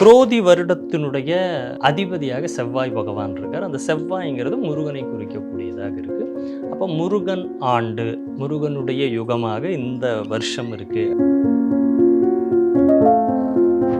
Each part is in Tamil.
குரோதி வருடத்தினுடைய அதிபதியாக செவ்வாய் பகவான் இருக்கார். அந்த செவ்வாய்ங்கிறது முருகனை குறிக்கக்கூடியதாக இருக்கு. அப்போ முருகன் ஆண்டு முருகனுடைய யுகமாக இந்த வருஷம் இருக்கு.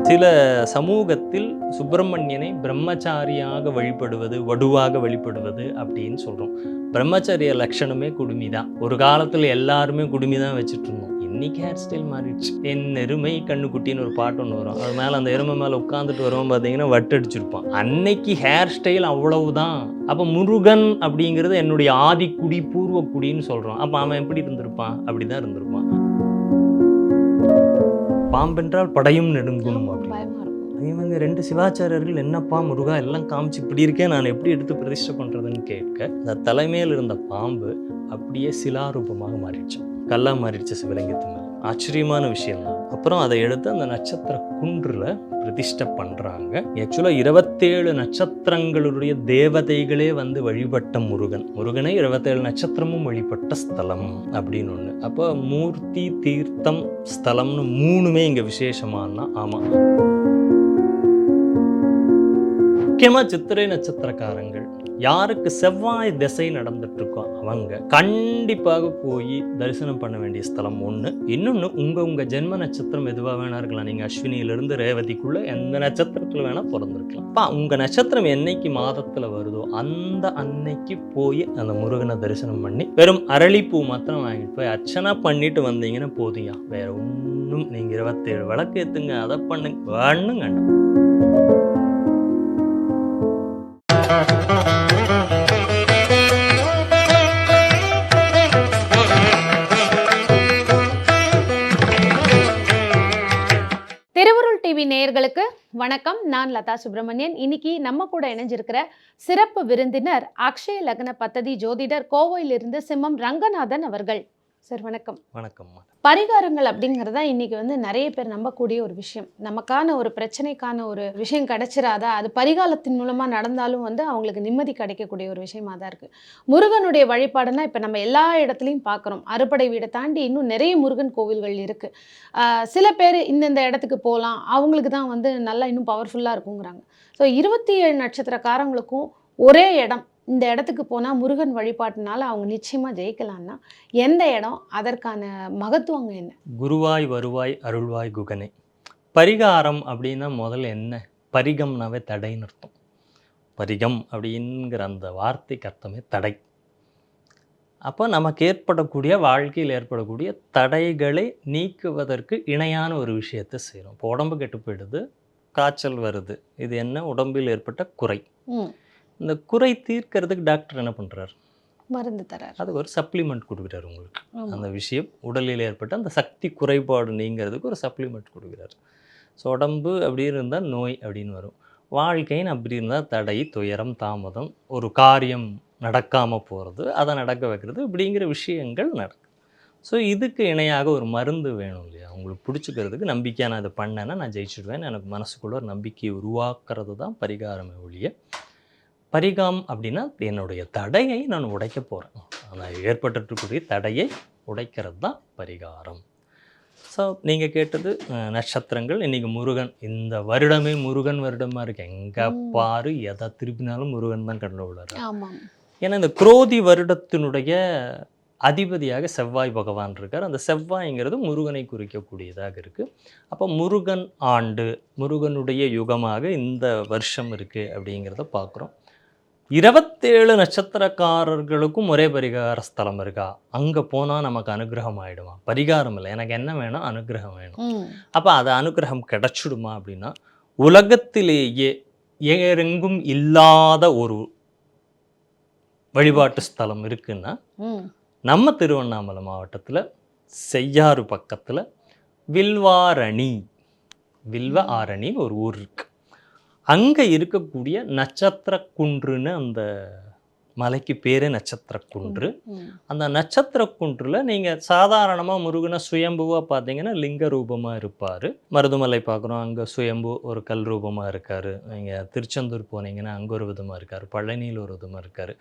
சில சமூகத்தில் சுப்பிரமணியனை பிரம்மச்சாரியாக வழிபடுவது வடுவாக வழிபடுவது அப்படின்னு சொல்கிறோம் பிரம்மச்சாரிய லட்சணமே குடுமி தான் ஒரு காலத்தில் எல்லாருமே குடுமி தான் வச்சுட்டு இருந்தோம். இன்னைக்கு ஹேர் ஸ்டைல் மாறிடுச்சு. என் எருமை கண்ணுக்குட்டின்னு ஒரு பாட்டு ஒன்று வரும். அது மேலே அந்த எருமை மேலே உட்காந்துட்டு வருவோம் பார்த்தீங்கன்னா வட்டடிச்சிருப்பான் அன்னைக்கு ஹேர் ஸ்டைல் அவ்வளவுதான். அப்போ முருகன் அப்படிங்கிறது என்னுடைய ஆதிக்குடி பூர்வக்குடின்னு சொல்கிறோம் அப்போ அவன் எப்படி இருந்திருப்பான்? அப்படி தான் இருந்திருப்பான். பாம்பென்றால் படையும் நெடுங்கும் அப்படின்னு. இவங்க ரெண்டு சிவாச்சாரியர்கள் என்னப்பா முருகா எல்லாம் காமிச்சு இப்படி இருக்கேன் நான் எப்படி எடுத்து பிரதிஷ்டை பண்ணுறதுன்னு கேட்க இந்த தலைமையில் இருந்த பாம்பு அப்படியே சிலாரூபமாக மாறிடுச்சு. கல்லா மாறிடுச்சு சிவலிங்கத்து மேலே ஆச்சரியமான விஷயம் தான் அப்புறம் அதை எடுத்து அந்த நட்சத்திர குன்றில் பிரதிஷ்டை பண்ணுறாங்க ஆக்சுவலாக இருபத்தேழு நட்சத்திரங்களுடைய தேவதைகளே வந்து வழிபட்ட முருகன். முருகனை இருபத்தேழு நட்சத்திரமும் வழிபட்ட ஸ்தலம் அப்படின்னு ஒன்று அப்போ மூர்த்தி தீர்த்தம் ஸ்தலம்னு மூணுமே இங்கே விசேஷமானா? ஆமாம் முக்கியமாக சித்திரை நட்சத்திரக்காரங்கள். யாருக்கு செவ்வாய் திசை நடந்துட்டு இருக்கோம் வாங்க. கண்டிப்பாக போய் தரிசனம் பண்ண வேண்டிய ஸ்தலம் ஒன்று இன்னொன்று உங்கள் உங்கள் ஜென்ம நட்சத்திரம் எதுவாக வேணா இருக்கலாம். நீங்கள் அஸ்வினியிலிருந்து ரேவதிக்குள்ளே எந்த நட்சத்திரத்தில் வேணால் பிறந்திருக்கலாம். அப்பா உங்கள் நட்சத்திரம் என்னைக்கு மாதத்தில் வருதோ அந்த அன்னைக்கு போய் அந்த முருகனை தரிசனம் பண்ணி வெறும் அரளிப்பூ மாத்திரம் வாங்கிட்டு போய் அர்ச்சனை பண்ணிட்டு வந்தீங்கன்னா போதியா வேற ஒன்றும் நீங்கள் இருபத்தேழு விளக்கு ஏற்றுங்க அதை பண்ணுங்க. வேணுங்க திருவருள் நேயர்களுக்கு வணக்கம். நான் லதா சுப்பிரமணியன் இன்னைக்கு நம்ம கூட இணைஞ்சிருக்கிற சிறப்பு விருந்தினர் அக்ஷய லக்ன பத்ததி ஜோதிடர் கோவையிலிருந்து சிம்மம் ரங்கநாதன் அவர்கள். சார் வணக்கம். வணக்கம் பரிகாரங்கள் அப்படிங்கிறது தான் இன்றைக்கி வந்து நிறைய பேர் நம்பக்கூடிய ஒரு விஷயம். நமக்கான ஒரு பிரச்சனைக்கான ஒரு விஷயம் கிடைச்சிராதா? அது பரிகாலத்தின் மூலமாக நடந்தாலும் வந்து அவங்களுக்கு நிம்மதி கிடைக்கக்கூடிய ஒரு விஷயமா தான் இருக்குது முருகனுடைய வழிபாடுனா இப்போ நம்ம எல்லா இடத்துலையும் பார்க்குறோம் அறுபடை வீடை தாண்டி இன்னும் நிறைய முருகன் கோவில்கள் இருக்குது சில பேர் இந்தந்த இடத்துக்கு போகலாம் அவங்களுக்கு தான் வந்து நல்லா இன்னும் பவர்ஃபுல்லாக இருக்குங்கிறாங்க. ஸோ இருபத்தி ஏழு நட்சத்திரக்காரங்களுக்கும் ஒரே இடம். இந்த இடத்துக்கு போனால் முருகன் வழிபாட்டினால அவங்க நிச்சயமாக ஜெயிக்கலாம்னா எந்த இடம்? அதற்கான மகத்துவங்க என்ன? குருவாய் வருவாய் அருள்வாய் குகனே. பரிகாரம் அப்படின்னா முதல்ல என்ன? பரிகம்னாவே தடைன்னு அர்த்தம். பரிகம் அப்படிங்கிற அந்த வார்த்தைக்கு அர்த்தமே தடை. அப்போ நமக்கு ஏற்படக்கூடிய வாழ்க்கையில் ஏற்படக்கூடிய தடைகளை நீக்குவதற்கு இணையான ஒரு விஷயத்தை செய்கிறோம் இப்போ உடம்பு கெட்டு போயிடுது காய்ச்சல் வருது. இது என்ன? உடம்பில் ஏற்பட்ட குறை. இந்த குறை தீர்க்கறதுக்கு டாக்டர் என்ன பண்ணுறாரு மருந்து தரார். அதுக்கு ஒரு சப்ளிமெண்ட் கொடுக்குறாரு உங்களுக்கு. அந்த விஷயம் உடலில் ஏற்பட்ட அந்த சக்தி குறைபாடு நீங்கிறதுக்கு ஒரு சப்ளிமெண்ட் கொடுக்குறாரு. ஸோ உடம்பு அப்படி இருந்தால் நோய் அப்படின்னு வரும். வாழ்க்கைன்னு அப்படி இருந்தால் தடை துயரம் தாமதம் ஒரு காரியம் நடக்காமல் போகிறது அதை நடக்க வைக்கிறது இப்படிங்கிற விஷயங்கள் நடக்கும் ஸோ இதுக்கு இணையாக ஒரு மருந்து வேணும் இல்லையா? உங்களுக்கு பிடிச்சிக்கிறதுக்கு நம்பிக்கை நான் இதை பண்ணேன்னா நான் ஜெயிச்சிடுவேன் எனக்கு மனசுக்குள்ள ஒரு நம்பிக்கையை உருவாக்குறது தான் பரிகாரமே ஒழிய பரிகாம் அப்படின்னா என்னுடைய தடையை நான் உடைக்க போகிறேன் நான் ஏற்பட்டுக்கூடிய தடையை உடைக்கிறது தான் பரிகாரம். ஸோ நீங்கள் கேட்டது நட்சத்திரங்கள். இன்றைக்கி முருகன் இந்த வருடமே முருகன் வருடமாக இருக்கு. எங்கே. பாரு எதை திருப்பினாலும் முருகன் தான் கண்டு விடுறாரு ஏன்னா இந்த குரோதி வருடத்தினுடைய அதிபதியாக செவ்வாய் பகவான் இருக்கார். அந்த செவ்வாய்ங்கிறது முருகனை குறிக்கக்கூடியதாக இருக்குது அப்போ முருகன் ஆண்டு முருகனுடைய யுகமாக இந்த வருஷம் இருக்குது அப்படிங்கிறத பார்க்குறோம் இருபத்தேழு நட்சத்திரக்காரர்களுக்கும் ஒரே பரிகார ஸ்தலம் இருக்கா? அங்கே போனால் நமக்கு அனுகிரகம் ஆகிடுமா பரிகாரம் இல்லை. எனக்கு என்ன வேணும்? அனுகிரகம் வேணும். அப்போ அது அனுகிரகம் கிடைச்சிடுமா அப்படின்னா உலகத்திலேயே எங்கெங்கும் இல்லாத ஒரு வழிபாட்டு ஸ்தலம் இருக்குன்னா நம்ம திருவண்ணாமலை மாவட்டத்தில் செய்யாறு பக்கத்தில் வில்வாரணி. வில்வ ஆரணின்னு ஒரு ஊர் இருக்கு. அங்கே இருக்கக்கூடிய நட்சத்திர குன்றுன்னு அந்த மலைக்கு பேரே நட்சத்திர குன்று அந்த நட்சத்திர குன்றில் நீங்கள் சாதாரணமாக முருகனை சுயம்புவாக பார்த்தீங்கன்னா லிங்க ரூபமாக இருப்பார். மருதுமலை பார்க்குறோம் அங்கே சுயம்பு ஒரு கல் ரூபமாக இருக்கார். நீங்கள் திருச்செந்தூர் போனீங்கன்னா அங்கே ஒரு விதமாக இருக்கார். பழனியில் ஒரு விதமாக இருக்கார்.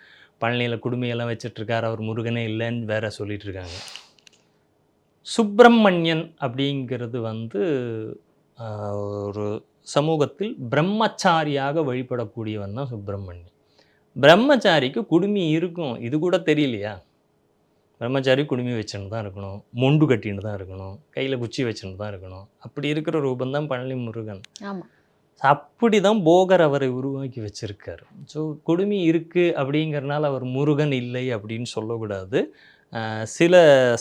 பழனியில் குடுமையெல்லாம் வச்சிட்ருக்கார். அவர் முருகனே இல்லைன்னு வேற சொல்லிட்டு இருக்காங்க சுப்பிரமணியன் அப்படிங்கிறது வந்து ஒரு சமூகத்தில் பிரம்மச்சாரியாக வழிபடக்கூடியவன் தான் சுப்பிரமணியன். பிரம்மச்சாரிக்கு குடுமி இருக்கும். இது கூட தெரியலையா? பிரம்மச்சாரி குடுமி வச்சுன்னு தான் இருக்கணும். மொண்டு கட்டின்னு தான் இருக்கணும். கையில் குச்சி வச்சுன்னு தான் இருக்கணும். அப்படி இருக்கிற ரூபம் தான் பழனி முருகன். அப்படி தான் போகர் அவரை உருவாக்கி வச்சிருக்காரு. ஸோ குடுமி இருக்குது அப்படிங்கிறனால அவர் முருகன் இல்லை அப்படின்னு சொல்லக்கூடாது. சில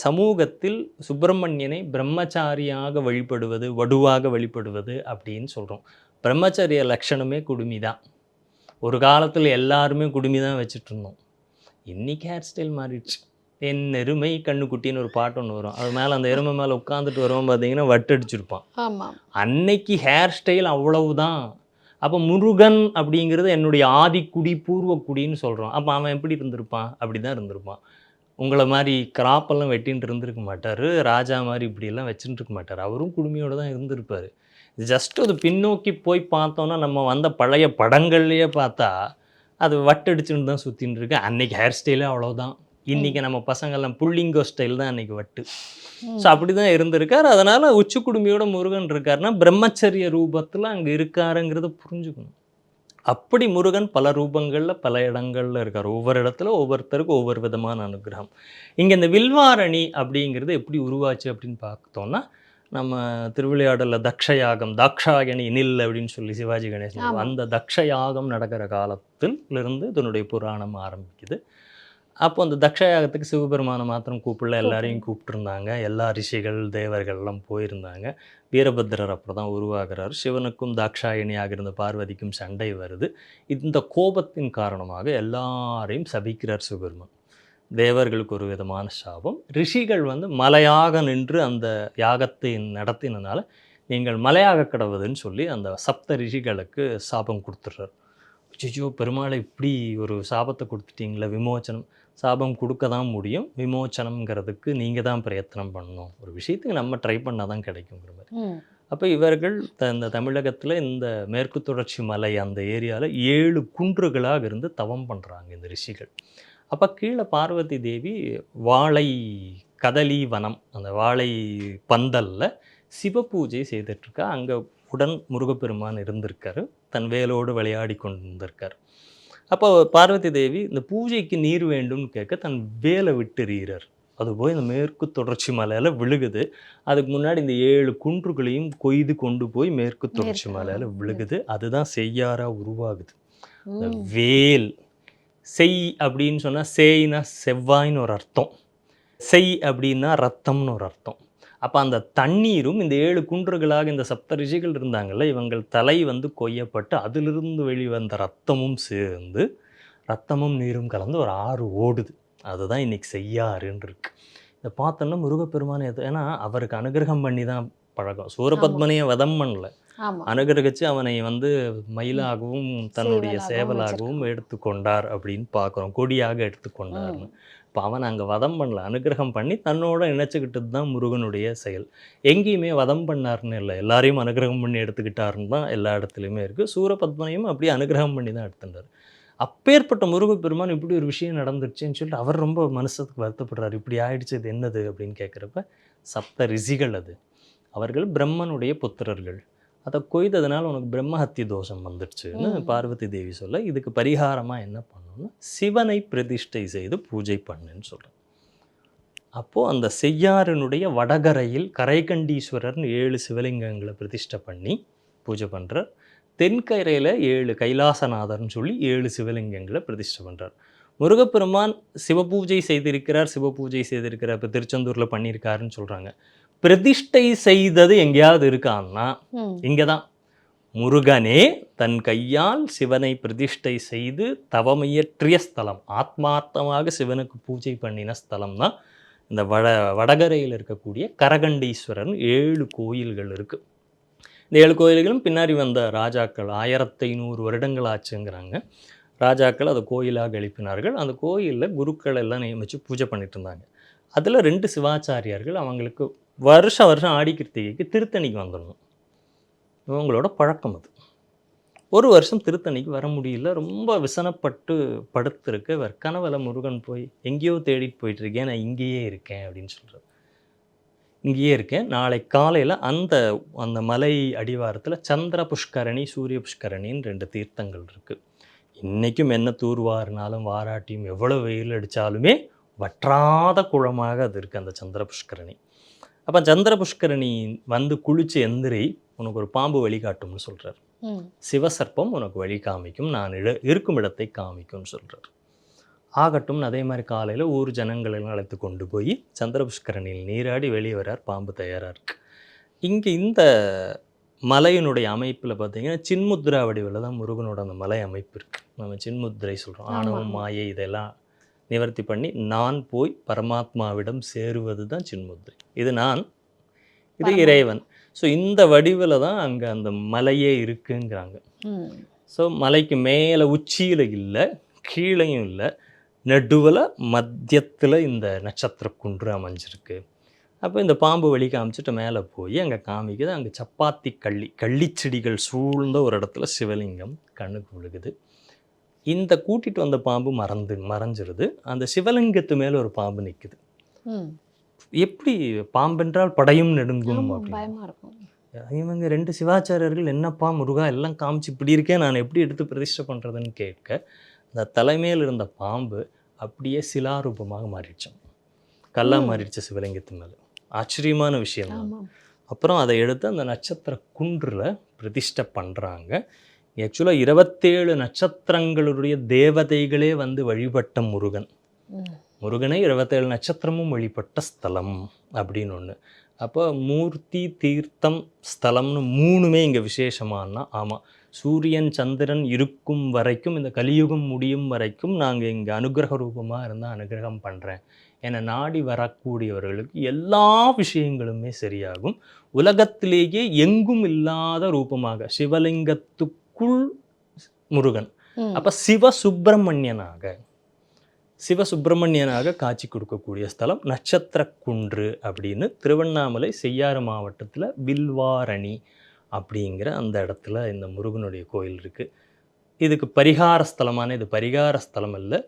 சமூகத்தில் சுப்பிரமணியனை பிரம்மச்சாரியாக வழிபடுவது வடுவாக வழிபடுவது அப்படின்னு சொல்கிறோம் பிரம்மச்சரிய லட்சணமே குடுமி தான் ஒரு காலத்தில் எல்லாருமே குடுமி தான் வச்சுட்டு இருந்தோம் இன்னைக்கு ஹேர் ஸ்டைல் மாறிடுச்சு. என் எருமை கண்ணுக்குட்டின்னு ஒரு பாட்டு ஒன்று வரும். அது மேலே அந்த எருமை மேலே உட்காந்துட்டு வருவோம் பார்த்தீங்கன்னா வட்டடிச்சிருப்பான் ஆமா. அன்னைக்கு ஹேர் ஸ்டைல் அவ்வளவுதான். அப்போ முருகன் அப்படிங்கிறது என்னுடைய ஆதிக்குடி பூர்வக்குடின்னு சொல்கிறோம் அப்போ அவன் எப்படி இருந்திருப்பான்? அப்படி தான் இருந்திருப்பான். உங்களை மாதிரி கிராப்பெல்லாம் வெட்டின்ட்டு இருந்திருக்க மாட்டார் ராஜா மாதிரி இப்படியெல்லாம் வச்சுட்டு இருக்க மாட்டார். அவரும் குடுமையோடு தான் இருந்திருப்பார். ஜஸ்ட் அது பின்னோக்கி போய் பார்த்தோன்னா நம்ம வந்த பழைய படங்கள்லேயே பார்த்தா அது வட்டடிச்சுன்னு தான் சுற்றின்னு இருக்கு. அன்னைக்கு ஹேர் ஸ்டைலே அவ்வளோதான் இன்றைக்கி நம்ம பசங்கள்லாம் புள்ளிங்கோ ஸ்டைல் தான் அன்னைக்கு வட்டு. ஸோ அப்படி தான் இருந்திருக்கார். அதனால் உச்சி குடும்பியோட முருகன் இருக்காருன்னா பிரம்மச்சரிய ரூபத்தில் அங்கே இருக்காருங்கிறத புரிஞ்சுக்கணும். அப்படி முருகன் பல ரூபங்களில் பல இடங்களில் இருக்கார். ஒவ்வொரு இடத்துல ஒவ்வொருத்தருக்கும் ஒவ்வொரு விதமான அனுகிரகம். இங்கே இந்த வில்வாரணி அப்படிங்கிறது எப்படி உருவாச்சு அப்படின்னு பார்த்தோம்னா நம்ம திருவிளையாடலில் தக்ஷயாகம் தாக்ஷாயணி நில் அப்படின்னு சொல்லி சிவாஜி கணேசன். அந்த தக்ஷயாகம் நடக்கிற காலத்தில் இருந்து இதனுடைய புராணம் ஆரம்பிக்குது. அப்போ அந்த தக்ஷயாகத்துக்கு சிவபெருமானை மாத்திரம் கூப்பிடல எல்லாரையும் கூப்பிட்டுருந்தாங்க. எல்லா ரிஷிகள் தேவர்கள்லாம் போயிருந்தாங்க. வீரபத்திரர் அப்புறம் தான் உருவாகிறார். சிவனுக்கும் தாக்ஷாயணியாக இருந்த பார்வதிக்கும் சண்டை வருது. இந்த கோபத்தின் காரணமாக எல்லாரையும் சபிக்கிறார் சுபெருமன். தேவர்களுக்கு ஒரு விதமான சாபம். ரிஷிகள் வந்து மலையாக நின்று அந்த யாகத்தை நடத்தினனால நீங்கள் மலையாக கடவுதுன்னு சொல்லி அந்த சப்த ரிஷிகளுக்கு சாபம் கொடுத்துட்றார். ஜிஜோ பெருமாளை இப்படி ஒரு சாபத்தை கொடுத்துட்டீங்களே விமோச்சனம். சாபம் கொடுக்க தான் முடியும். விமோச்சனம்ங்கிறதுக்கு நீங்கள் தான் பிரயத்தனம் பண்ணணும். ஒரு விஷயத்துக்கு நம்ம ட்ரை பண்ணால் தான் கிடைக்குங்கிற மாதிரி. அப்போ இவர்கள் த- இந்த தமிழகத்தில் இந்த மேற்கு தொடர்ச்சி மலை அந்த ஏரியாவில் ஏழு குன்றுகளாக இருந்து தவம் பண்ணுறாங்க இந்த ரிஷிகள். அப்போ கீழே பார்வதி தேவி வாழை கதலி வனம் அந்த வாழை பந்தல்ல சிவபூஜை செய்துட்ருக்கா அங்கே உடன் முருகப்பெருமான் இருந்திருக்காரு. தன் வேலோடு விளையாடி கொண்டிருந்திருக்கார். அப்போ பார்வதி தேவி இந்த பூஜைக்கு நீர் வேண்டும்னு கேட்க தன் வேலை விட்டுறீரர் அது போய் இந்த மேற்கு தொடர்ச்சி மலையில் விழுகுது. அதுக்கு முன்னாடி இந்த ஏழு குன்றுகளையும் கொய்து கொண்டு போய் மேற்கு தொடர்ச்சி மலையில். விழுகுது. அதுதான் செய்யாரா உருவாகுது. இந்த. வேல் செய் அப்படின்னு சொன்னால் சேய்னா செவ்வாய்ன்னு ஒரு அர்த்தம். செய் அப்படின்னா ரத்தம்னு ஒரு அர்த்தம். அப்போ அந்த தண்ணீரும் இந்த ஏழு குன்றுகளாக இந்த சப்த ரிஷிகள் இருந்தாங்கல்ல இவங்கள் தலை வந்து கொய்யப்பட்டு அதிலிருந்து வெளிவந்த ரத்தமும் சேர்ந்து ரத்தமும் நீரும் கலந்து ஒரு ஆறு ஓடுது. அதுதான் இன்னைக்கு செய்யாறுன்னு இருக்கு. இதை பார்த்தோன்னா முருகப்பெருமான் எது ஏன்னா அவருக்கு அனுகிரகம் பண்ணி தான் பழக்கம். சூரபத்மனையை வதம் பண்ணல. அனுகிரகிச்சு அவனை வந்து மயிலாகவும் தன்னுடைய சேவலாகவும் சேவலாகவும் எடுத்துக்கொண்டார் அப்படின்னு பார்க்குறோம். கொடியாக எடுத்துக்கொண்டார்னு. இப்போ அவன் அங்கே வதம் பண்ணல. அனுகிரகம் பண்ணி தன்னோட இணைச்சிக்கிட்டது தான் முருகனுடைய செயல். எங்கேயுமே வதம் பண்ணார்னு இல்லை. எல்லாரையும் அனுகிரகம் பண்ணி எடுத்துக்கிட்டாருன்னு தான் எல்லா இடத்துலையுமே இருக்குது சூரபத்மனையும் அப்படியே அனுகிரகம் பண்ணி தான் எடுத்துட்டார். அப்பேற்பட்ட முருகப்பெருமான் இப்படி ஒரு விஷயம் நடந்துருச்சுன்னு சொல்லிட்டு அவர் ரொம்ப மனசுக்கு வருத்தப்படுறாரு. இப்படி ஆயிடுச்சு இது என்னது அப்படின்னு கேட்குறப்ப சப்த ரிஷிகள் அது. அவர்கள் பிரம்மனுடைய புத்திரர்கள். அதை கொய்ததுனால உனக்கு பிரம்மஹத்தி தோஷம் வந்துடுச்சுன்னு. பார்வதி தேவி சொல்ல இதுக்கு பரிகாரமாக என்ன பண்ணணும்னா சிவனை பிரதிஷ்டை செய்து பூஜை பண்ணுன்னு சொல்கிறேன் அப்போது அந்த செய்யாறினுடைய வடகரையில் கரைகண்டீஸ்வரர்னு ஏழு சிவலிங்கங்களை பிரதிஷ்டை பண்ணி பூஜை பண்ணுறார் தென்கரையில் ஏழு கைலாசநாதர்னு சொல்லி ஏழு சிவலிங்கங்களை பிரதிஷ்டை பண்ணுறார் முருகப்பெருமான் சிவபூஜை செய்திருக்கிறார் சிவபூஜை செய்திருக்கிறார் இப்போ திருச்செந்தூரில் பண்ணியிருக்காருன்னு சொல்கிறாங்க பிரதிஷ்டை செய்தது எங்கேயாவது இருக்கான்னா. இங்கே தான் முருகனே தன் கையால் சிவனை பிரதிஷ்டை செய்து தவமியற்றிய ஸ்தலம் ஆத்மார்த்தமாக சிவனுக்கு பூஜை பண்ணின ஸ்தலம் தான் இந்த வட வடகரையில் இருக்கக்கூடிய கரகண்டீஸ்வரன் ஏழு கோயில்கள் இருக்குது இந்த ஏழு கோயில்களும் பின்னாடி வந்த ராஜாக்கள் ஆயிரத்தி ஐநூறு வருடங்கள் ஆச்சுங்கிறாங்க. ராஜாக்கள் அதை கோயிலாக எழுப்பினார்கள். அந்த கோயிலில் குருக்கள் எல்லாம் நியமித்து பூஜை பண்ணிட்டு இருந்தாங்க. அதில் ரெண்டு சிவாச்சாரியார்கள் அவங்களுக்கு வருஷம் வருஷம் ஆடி கிருத்திகைக்கு திருத்தணிக்கு வந்துடணும். இவங்களோட பழக்கம் அது. ஒரு வருஷம் திருத்தணிக்கு வர முடியல. ரொம்ப விசனப்பட்டு படுத்திருக்க. இவர் கனவுல முருகன் போய் எங்கேயோ தேடிட்டு போயிட்டு இருக்கேன் நான் இங்கேயே இருக்கேன். அப்படின்னு சொல்கிறார் இங்கேயே இருக்கேன். நாளை காலையில் அந்த அந்த மலை அடிவாரத்தில் சந்திர புஷ்கரணி சூரிய புஷ்கரணின்னு ரெண்டு தீர்த்தங்கள் இருக்குது இன்றைக்கும் என்ன தூர்வாரினாலும் வாராட்டியும் எவ்வளோ வெயில் அடித்தாலுமே வற்றாத குளமாக அது இருக்குது அந்த சந்திர புஷ்கரணி. அப்போ சந்திர புஷ்கரணி வந்து குளிச்சு எந்திரி உனக்கு ஒரு பாம்பு வழிகாட்டும்னு சொல்கிறார் சிவசர்ப்பம் உனக்கு வழி காமிக்கும் நான் இட இருக்கும் இடத்தை காமிக்கும்னு சொல்கிறார் ஆகட்டும் அதே மாதிரி காலையில் ஊர் ஜனங்களை எல்லாம் அழைத்து கொண்டு போய் சந்திரபுஷ்கரணியில் நீராடி வெளியே வரார் பாம்பு தயாராக இருக்கு. இங்கே இந்த மலையினுடைய அமைப்பில் பார்த்தீங்கன்னா சின்முத்ரா வடிவில் தான் முருகனோட அந்த மலை அமைப்பு இருக்குது நம்ம சின்முத்ரை சொல்கிறோம் ஆணவம். மாயை இதெல்லாம் நிவர்த்தி பண்ணி நான் போய் பரமாத்மாவிடம் சேருவது தான் சின்முத்ரை. இது நான் இது. இறைவன். ஸோ இந்த வடிவில் தான் அங்கே அந்த மலையே இருக்குங்கிறாங்க. ஸோ மலைக்கு மேலே உச்சியில் இல்லை கீழேயும் இல்லை நடுவில் மத்தியத்தில் இந்த நட்சத்திர குன்று அமைஞ்சிருக்கு. அப்போ இந்த பாம்பு வழி காமிச்சிட்டு மேலே போய் அங்கே காமிக்குது. அங்கே சப்பாத்தி கள்ளி கள்ளிச்செடிகள் சூழ்ந்த ஒரு இடத்துல சிவலிங்கம் கண்ணுக்கு விழுகுது. இந்த கூட்டிட்டு வந்த பாம்பு மறந்து மறைஞ்சிருது. அந்த சிவலிங்கத்து மேலே ஒரு பாம்பு நிற்குது எப்படி பாம்பென்றால் படையும் அப்படின்னு. இருக்கும். இவங்க ரெண்டு சிவாச்சாரியர்கள் என்னப்பா முருகா எல்லாம் காமிச்சு இப்படி இருக்கேன் நான் எப்படி எடுத்து பிரதிஷ்டை பண்ணுறதுன்னு கேட்க அந்த தலைமையில் இருந்த பாம்பு அப்படியே சிலாரூபமாக மாறிடுச்சான் கல்லா ம். மாறிடுச்சு சிவலிங்கத்து மேலே. ஆச்சரியமான விஷயம் அப்புறம் அதை எடுத்து அந்த நட்சத்திர குன்றில் பிரதிஷ்டை பண்ணுறாங்க ஆக்சுவலாக இருபத்தேழு நட்சத்திரங்களுடைய தேவதைகளே வந்து வழிபட்ட முருகன். முருகனை இருபத்தேழு நட்சத்திரமும் வழிபட்ட ஸ்தலம் அப்படின்னு ஒன்று அப்போ மூர்த்தி தீர்த்தம் ஸ்தலம்னு மூணுமே இங்கே விசேஷமானா ஆமாம் சூரியன் சந்திரன் இருக்கும் வரைக்கும் இந்த கலியுகம் முடியும் வரைக்கும் நாங்கள் இங்கே அனுகிரக ரூபமாக இருந்தால் அனுகிரகம் பண்ணுறேன் என நாடி வரக்கூடியவர்களுக்கு எல்லா விஷயங்களுமே சரியாகும். உலகத்திலேயே எங்கும் இல்லாத ரூபமாக சிவலிங்கத்துக்குள் முருகன். அப்போ சிவசுப்பிரமணியனாக சிவசுப்பிரமணியனாக காட்சி கொடுக்கக்கூடிய ஸ்தலம் நட்சத்திர குன்று அப்படின்னு திருவண்ணாமலை செய்யாறு மாவட்டத்தில் வில்வாரணி அப்படிங்கிற அந்த இடத்துல இந்த முருகனுடைய கோயில் இருக்குது இதுக்கு பரிகார ஸ்தலமான இது பரிகார ஸ்தலம் இல்லை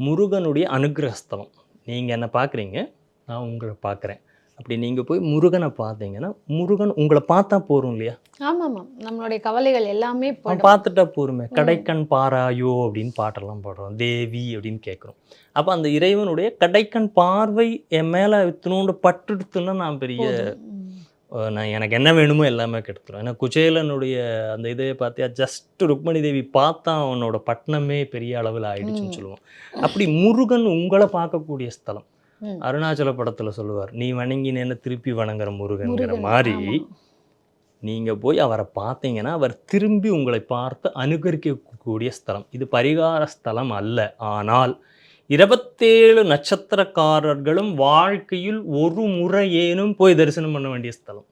முருகனுடைய அனுகிரக ஸ்தலம் நீங்கள் என்ன பார்க்குறீங்க நான் உங்களை பார்க்குறேன் அப்படி நீங்கள் போய் முருகனை பார்த்தீங்கன்னா முருகன் உங்களை பார்த்தா போகிறோம் இல்லையா? ஆமா ஆமா நம்மளுடைய கவலைகள் எல்லாமே பார்த்துட்டா போருமே. கடைக்கண் பாராயோ அப்படின்னு பாட்டெல்லாம் பாடுறோம். தேவி அப்படின்னு கேட்குறோம். அப்போ அந்த இறைவனுடைய கடைக்கண் பார்வை என் மேலே இத்தினோண்டு பட்டுடுத்துன்னா நான் பெரிய நான் எனக்கு என்ன வேணுமோ எல்லாமே கெடுத்துரும் ஏன்னா குச்சேலனுடைய அந்த இதை பார்த்தியா ஜஸ்ட் ருக்மணி தேவி பார்த்தா அவனோட பட்டணமே பெரிய அளவில் ஆயிடுச்சுன்னு. சொல்லுவோம். அப்படி முருகன் உங்களை பார்க்கக்கூடிய ஸ்தலம். அருணாச்சல படத்தில் சொல்லுவார் நீ வணங்கினேன்னு திருப்பி வணங்குற முருகன்கிற முருகன், மாதிரி. நீங்கள் போய் அவரை பார்த்தீங்கன்னா அவர் திரும்பி உங்களை பார்த்து அனுகரிக்கக்கூடிய ஸ்தலம். இது பரிகார ஸ்தலம் அல்ல. ஆனால் இருபத்தேழு நட்சத்திரக்காரர்களும் வாழ்க்கையில் ஒரு முறையேனும் போய் தரிசனம் பண்ண வேண்டிய ஸ்தலம்.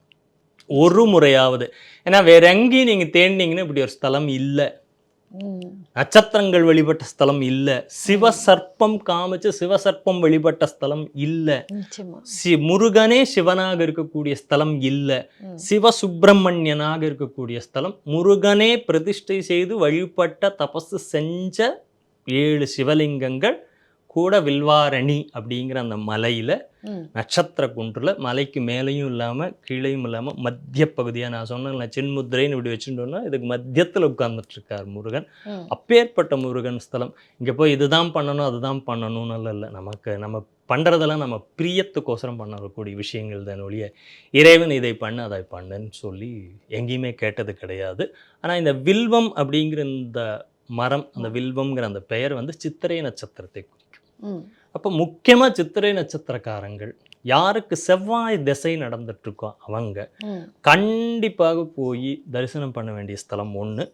ஒரு முறையாவது. ஏன்னா வேற எங்கேயும் நீங்கள் தேடினீங்கன்னா இப்படி ஒரு ஸ்தலம் இல்லை. நட்சத்திரங்கள் வழிபட்ட ஸ்தலம் இல்லை. சிவசர்ப்பம் காமிச்சு சிவசர்ப்பம் வழிபட்ட ஸ்தலம் இல்லை. சி முருகனே சிவனாக இருக்கக்கூடிய ஸ்தலம் இல்லை. ம். சிவசுப்பிரமணியனாக இருக்கக்கூடிய ஸ்தலம் முருகனே பிரதிஷ்டை செய்து வழிபட்ட தபசு செஞ்ச ஏழு சிவலிங்கங்கள் கூட வில்வாரணி அப்படிங்கிற அந்த மலையில். நட்சத்திர குன்றில் மலைக்கு மேலேயும் இல்லாமல் கீழேயும் இல்லாமல் மத்திய பகுதியாக நான் சொன்னேன் சின்முத்திரைன்னு இப்படி வச்சுட்டோன்னா இதுக்கு மத்தியத்தில் உட்கார்ந்துட்டுருக்கார் முருகன். அப்பேற்பட்ட முருகன் ஸ்தலம் இங்கே போய் இதுதான் பண்ணணும் அதுதான் பண்ணணும்னு இல்லை நமக்கு நம்ம பண்ணுறதெல்லாம் நம்ம பிரியத்துக்கோசரம் பண்ணக்கூடிய விஷயங்கள் தான் ஒழிய இறைவன் இதை பண்ணு அதை பண்ணுன்னு சொல்லி எங்கேயுமே கேட்டது கிடையாது ஆனால் இந்த வில்வம் அப்படிங்கிற இந்த மரம் அந்த வில்வம்ங்கிற அந்த பெயர் வந்து சித்திரை நட்சத்திரத்தை. அப்போ முக்கியமாக சித்திரை நட்சத்திரக்காரங்கள் யாருக்கு செவ்வாய் திசை நடந்துட்டு இருக்கோ அவங்க. கண்டிப்பாக போய் தரிசனம் பண்ண வேண்டிய ஸ்தலம் ஒன்று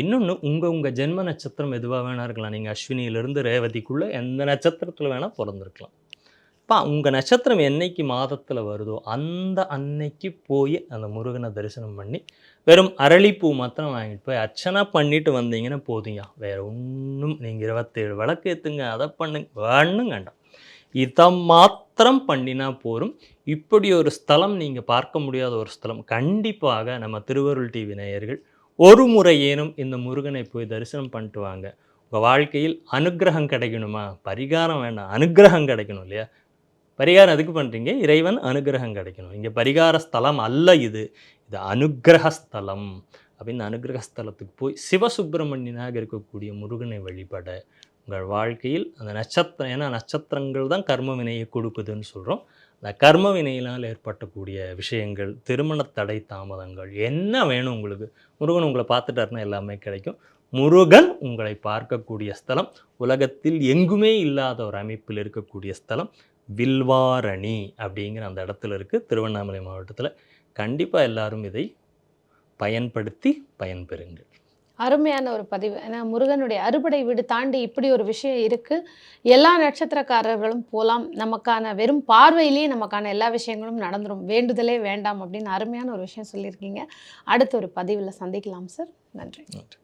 இன்னொன்று உங்கள் உங்கள் ஜென்ம நட்சத்திரம் எதுவாக வேணா இருக்கலாம். நீங்கள் அஸ்வினியிலிருந்து ரேவதிக்குள்ளே எந்த நட்சத்திரத்தில் வேணால் பிறந்திருக்கலாம். பா உங்கள் நட்சத்திரம் என்னைக்கு மாதத்தில் வருதோ அந்த அன்னைக்கு போய் அந்த முருகனை தரிசனம் பண்ணி வெறும் அரளிப்பூ மாத்திரம் வாங்கிட்டு போய் அர்ச்சனை பண்ணிட்டு வந்தீங்கன்னா போதுங்கயா வேறு ஒன்றும் நீங்கள் இருபத்தேழு விளக்கு ஏற்றுங்க அதை பண்ணுங்க வேணும் வேண்டாம் இதை மாத்திரம் பண்ணினா போரும் இப்படி ஒரு ஸ்தலம் நீங்கள் பார்க்க முடியாத ஒரு ஸ்தலம். கண்டிப்பாக நம்ம திருவருள் டிவி நேயர்கள் ஒரு முறை ஏனும் இந்த முருகனை போய் தரிசனம் பண்ணிட்டு வாங்க. உங்கள் வாழ்க்கையில் அனுக்கிரகம் கிடைக்கணுமா? பரிகாரம் வேண்டாம். அனுக்கிரகம் கிடைக்கணும் இல்லையா? பரிகாரம் எதுக்கு பண்ணுறீங்க இறைவன் அனுகிரகம் கிடைக்கணும். இங்கே பரிகார ஸ்தலம் அல்ல இது. இது அனுக்கிரக ஸ்தலம் அப்படின்னு அனுகிரகஸ்தலத்துக்கு போய் சிவசுப்பிரமணியனாக இருக்கக்கூடிய முருகனை வழிபட உங்கள் வாழ்க்கையில் அந்த நட்சத்திரம் ஏன்னா நட்சத்திரங்கள் தான் கர்ம வினையை கொடுக்குதுன்னு சொல்கிறோம் அந்த கர்ம வினையினால் ஏற்பட்டக்கூடிய விஷயங்கள் திருமண தடை தாமதங்கள் என்ன வேணும் உங்களுக்கு? முருகன் உங்களை பார்த்துட்டாருன்னா எல்லாமே கிடைக்கும். முருகன் உங்களை பார்க்கக்கூடிய ஸ்தலம். உலகத்தில் எங்குமே இல்லாத ஒரு அமைப்பில் இருக்கக்கூடிய ஸ்தலம் வில்வாரணி அப்படிங்கிற அந்த இடத்துல இருக்குது திருவண்ணாமலை மாவட்டத்தில் கண்டிப்பாக எல்லாரும் இதை பயன்படுத்தி பயன்பெறுங்கள். அருமையான ஒரு பதிவு. ஏன்னா முருகனுடைய அறுபடை வீடு தாண்டி இப்படி ஒரு விஷயம் இருக்கு. எல்லா நட்சத்திரக்காரர்களும் போலாம். நமக்கான வெறும் பார்வையிலேயே நமக்கான எல்லா விஷயங்களும் நடந்துரும். வேண்டுதலே வேண்டாம் அப்படின்னு அருமையான ஒரு விஷயம் சொல்லியிருக்கீங்க. அடுத்த ஒரு பதிவில் சந்திக்கலாம் சார். நன்றி. நன்றி.